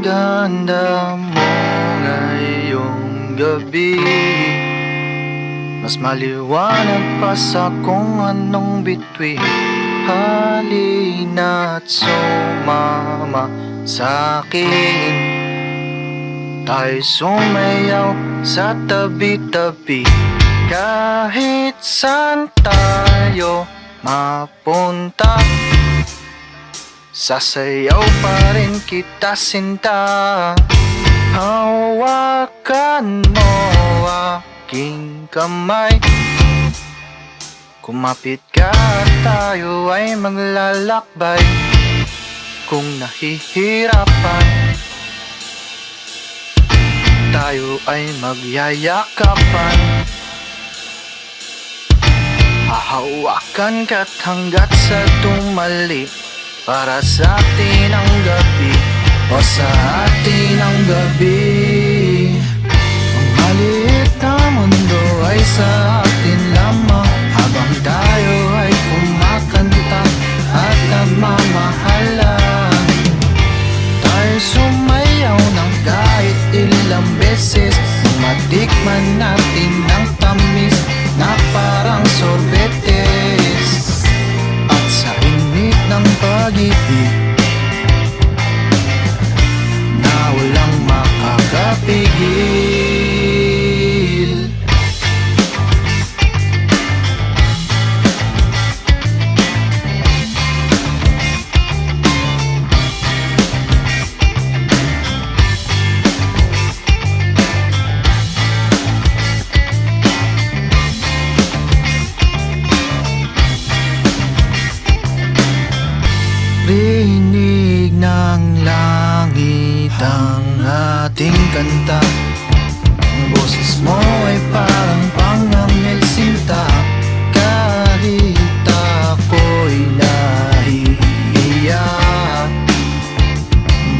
ganda mo ngayong gabi. Mas maliwanag pa sa kung anong bituin. Halina't sumama sa akin. Tayo sumayaw sa tabi-tabi. Kahit saan tayo mapunta Sasayaw pa rin kita sinta. Hawakan mo aking kamay. Kumapit ka tayo ay maglalakbay. Kung nahihirapan Tayo ay magyayakapan. Hahawakan ka't hanggat sa tumali Para sa atin ang gabi. O sa ang ating kanta. Ang boses mo ay parang pangangil sinta. Kahit ako'y nahihiya.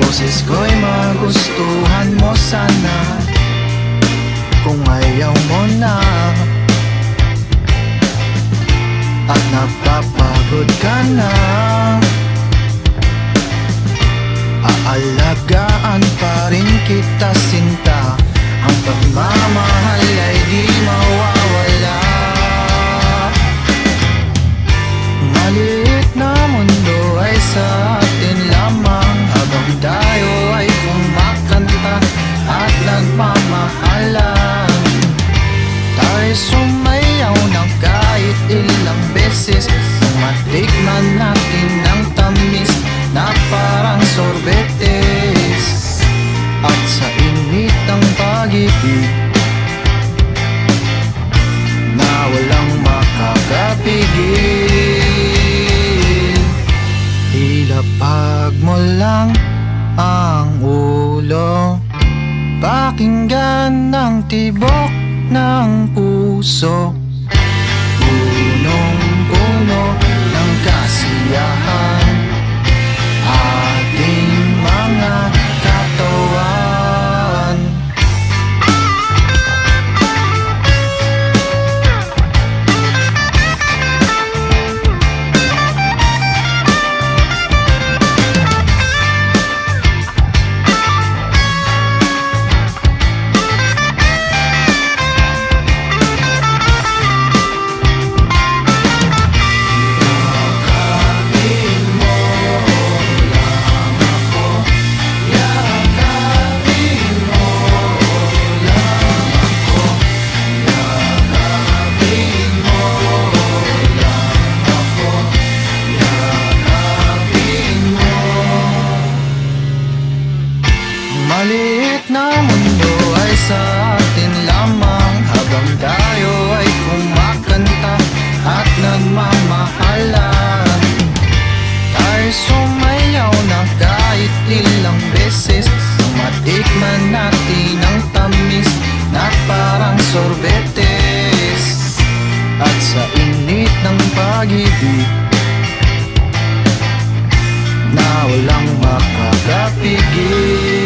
Boses ko'y magustuhan mo sana. Kung ayaw mo na. At napapagod ka na kita sinta Ang pagmamahal Pakinggan ang tibok ng puso na mundo ay sa atin lamang. Habang tayo ay kumakanta at nagmamahalan. Tayo sumayaw na kahit ilang beses. Nung matikman natin ang tamis na parang sorbetes. At sa init ng pag-ibig na walang makakapigil